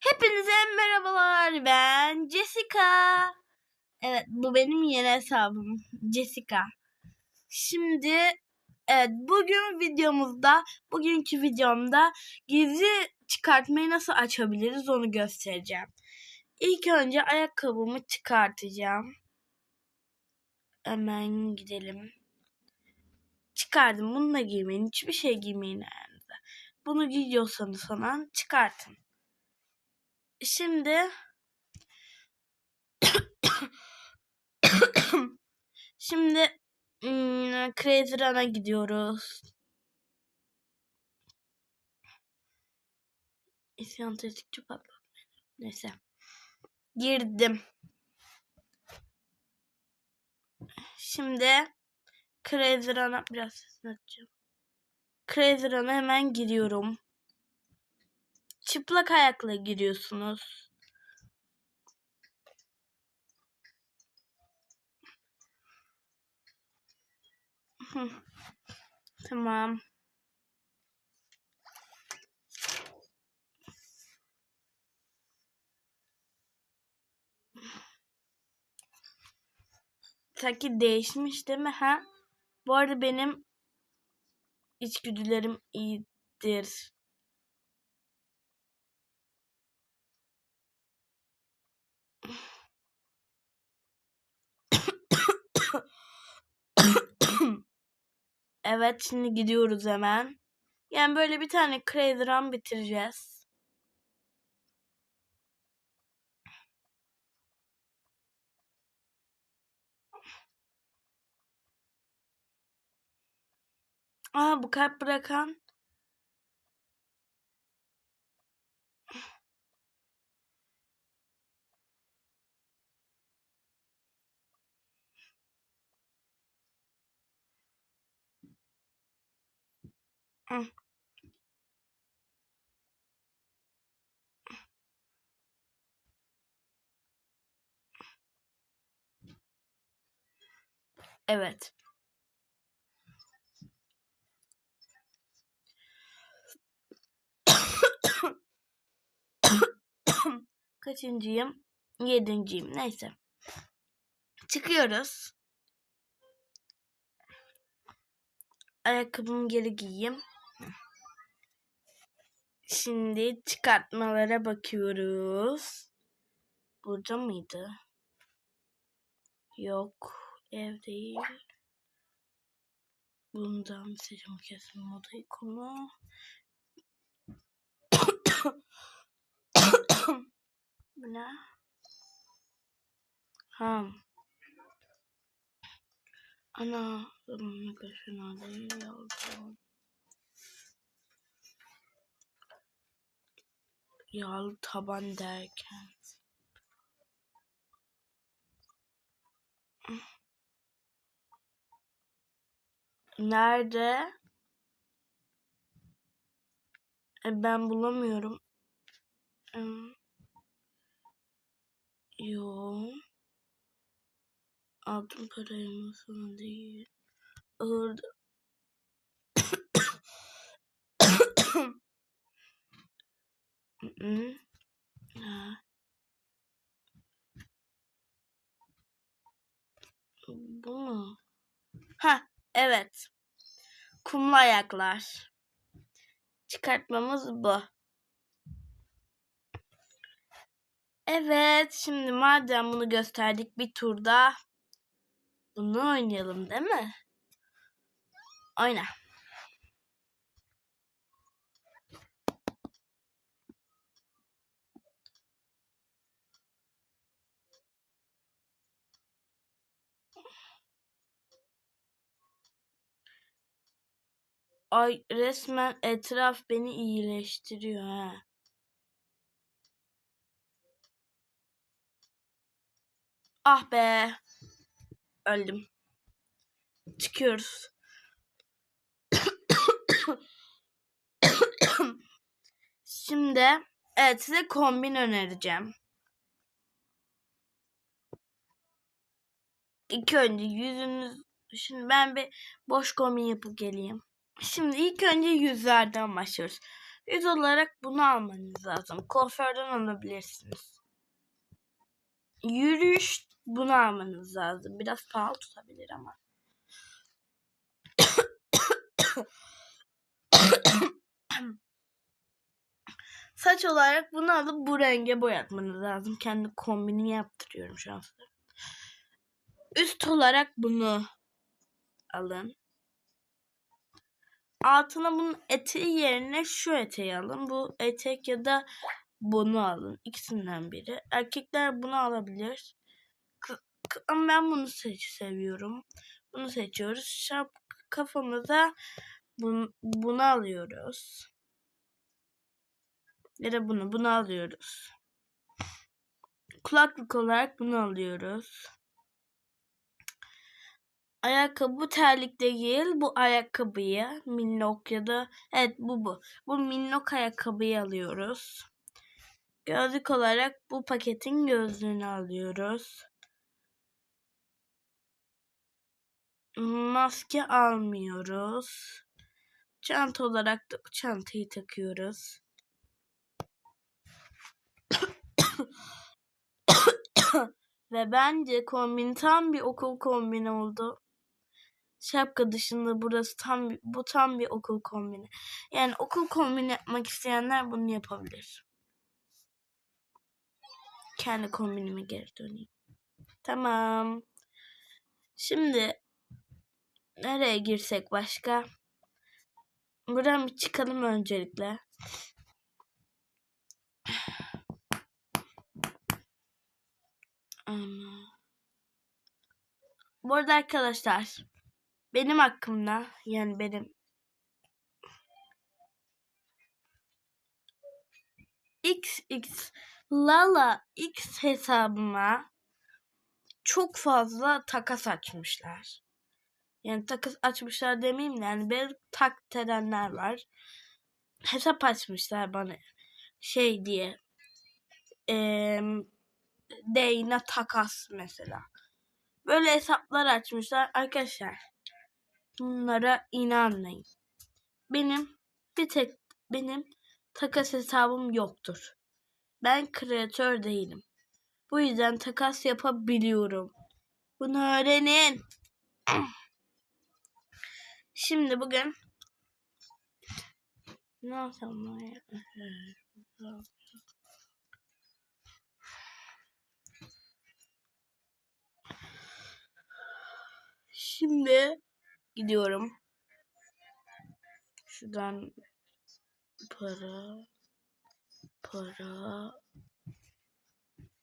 Hepinize merhabalar. Ben Jessica. Evet bu benim yeni hesabım. Jessica. Şimdi evet bugün videomuzda bugünkü videomda gizli çıkartmayı nasıl açabiliriz onu göstereceğim. İlk önce ayakkabımı çıkartacağım. Hemen gidelim. Çıkardım. Bunu da giymeyin. Hiçbir şey giymeyin ayağınıza. Bunu giyiyorsanız falan çıkartın. Şimdi Şimdi hmm, Crazy Run'a gidiyoruz. İsyan tetikçi. Neyse. Girdim. Şimdi Crazy Run'a biraz sesini açacağım. Crazy Run'a hemen giriyorum. Çıplak ayakla giriyorsunuz. Tamam. Sanki değişmiş değil mi ha? Bu arada benim içgüdülerim iyidir. Evet şimdi gidiyoruz hemen. Yani böyle bir tane Crazy Run bitireceğiz. Aa bu kalp bırakan. Evet. Kaçıncıyım? Yedinciyim. Neyse. Çıkıyoruz. Ayakkabımı geri giyeyim. Şimdi çıkartmalara bakıyoruz. Burada mıydı? Yok. Ev değil. Bundan seçim kesim moda ikonu. Bu ne? Ha. Ana. Kadar fena değil yavrum. Yağlı taban derken. Nerede? E, ben bulamıyorum. Yo. Altın parayı mı değil. Orada. Hı-hı. Ha. Bu mu? Ha, evet. Kumlu ayaklar. Çıkartmamız bu. Evet, şimdi madem bunu gösterdik bir turda bunu oynayalım değil mi? Oyna. Ay resmen etraf beni iyileştiriyor ha. Ah be. Öldüm. Çıkıyoruz. Şimdi evet size kombin önereceğim. İlk önce yüzünüz Şimdi ben bir boş kombin yapıp geleyim. Şimdi ilk önce yüzlerden başlıyoruz. Yüz olarak bunu almanız lazım. Kuaförden alabilirsiniz. Yürüyüş bunu almanız lazım. Biraz pahalı tutabilir ama. Saç olarak bunu alıp bu renge boyatmanız lazım. Kendi kombinimi yaptırıyorum şu an. Üst olarak bunu alın. Altına bunun eteği yerine şu eteği alın. Bu etek ya da bunu alın. İkisinden biri. Erkekler bunu alabilir. Ama ben bunu seç seviyorum. Bunu seçiyoruz. Şap kafamıza bunu, bunu alıyoruz. Ya da bunu. Bunu alıyoruz. Kulaklık olarak bunu alıyoruz. Ayakkabı bu terlik değil. Bu ayakkabıyı minnok ya da evet bu bu. Bu minnok ayakkabıyı alıyoruz. Gözlük olarak bu paketin gözlüğünü alıyoruz. Maske almıyoruz. Çanta olarak da bu çantayı takıyoruz. Ve bence kombin tam bir okul kombini oldu. Şapka dışında burası tam bu tam bir okul kombini. Yani okul kombini yapmak isteyenler bunu yapabilir. Kendi kombinime geri döneyim. Tamam. Şimdi nereye girsek başka? Buradan bir çıkalım öncelikle. Bu arada arkadaşlar benim hakkımda yani benim XX Lala X hesabıma çok fazla takas açmışlar. Yani takas açmışlar demeyeyim de yani beni taklit edenler var. Hesap açmışlar bana şey diye. Eee Deyna takas mesela. Böyle hesaplar açmışlar. Arkadaşlar bunlara inanmayın. Benim bir tek benim takas hesabım yoktur. Ben kreatör değilim. Bu yüzden takas yapabiliyorum. Bunu öğrenin. Şimdi bugün ne yapsam ya? Şimdi gidiyorum. Şuradan para para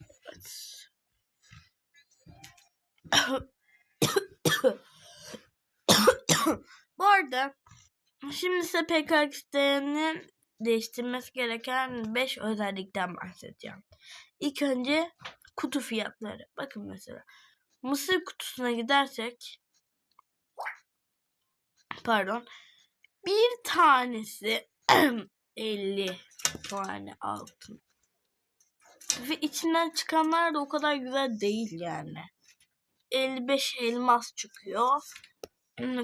evet. Bu arada şimdi size PKX'nin değiştirmesi gereken 5 özellikten bahsedeceğim. İlk önce kutu fiyatları. Bakın mesela mısır kutusuna gidersek pardon bir tanesi 50 tane altın. Ve içinden çıkanlar da o kadar güzel değil yani. 55 elmas çıkıyor.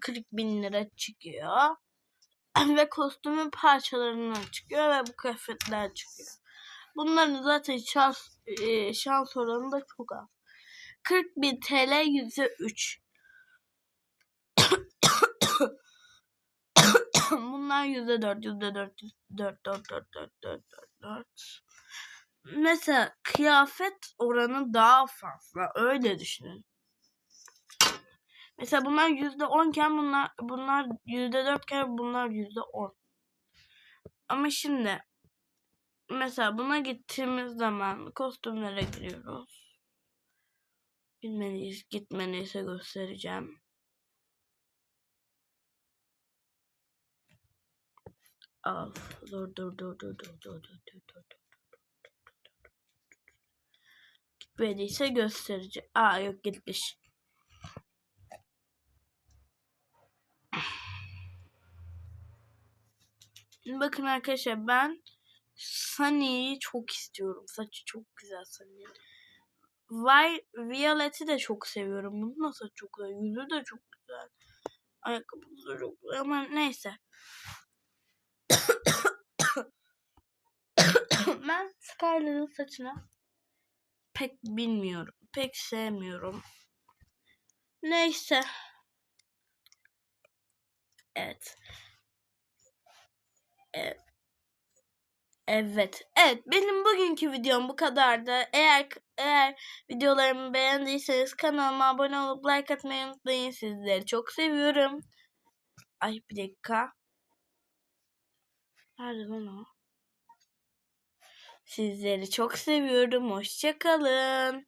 40 bin lira çıkıyor. Ve kostümün parçalarından çıkıyor ve bu kıyafetler çıkıyor. Bunların zaten şans, e, şans oranı da çok az. 40 bin TL yüzde 3. Bunlar yüzde 4, yüzde 4, 4, 4, 4, 4, 4, 4, 4. Mesela kıyafet oranı daha fazla. Öyle düşünün. Mesela bunlar yüzde 10 iken bunlar bunlar yüzde 4 iken bunlar yüzde 10. Ama şimdi mesela buna gittiğimiz zaman kostümlere giriyoruz. Gitmeliyiz. Gitmeliyse göstereceğim. Al. Dur dur dur dur dur dur dur dur dur. Gitmediyse göstereceğim. Aa yok gitmiş. Bakın arkadaşlar ben Sunny'yi çok istiyorum. Saçı çok güzel Sunny'nin. Vi Violet'i de çok seviyorum. Bunu nasıl çok güzel. Yüzü de çok güzel. Ayakkabısı da çok güzel ama neyse. Ben Skyler'ın saçını pek bilmiyorum. Pek sevmiyorum. Neyse. Evet. Evet. Evet. Evet. Benim bugünkü videom bu kadardı. Eğer eğer videolarımı beğendiyseniz kanalıma abone olup like atmayı unutmayın. Sizleri çok seviyorum. Ay bir dakika. Nerede lan o? Sizleri çok seviyorum. Hoşçakalın.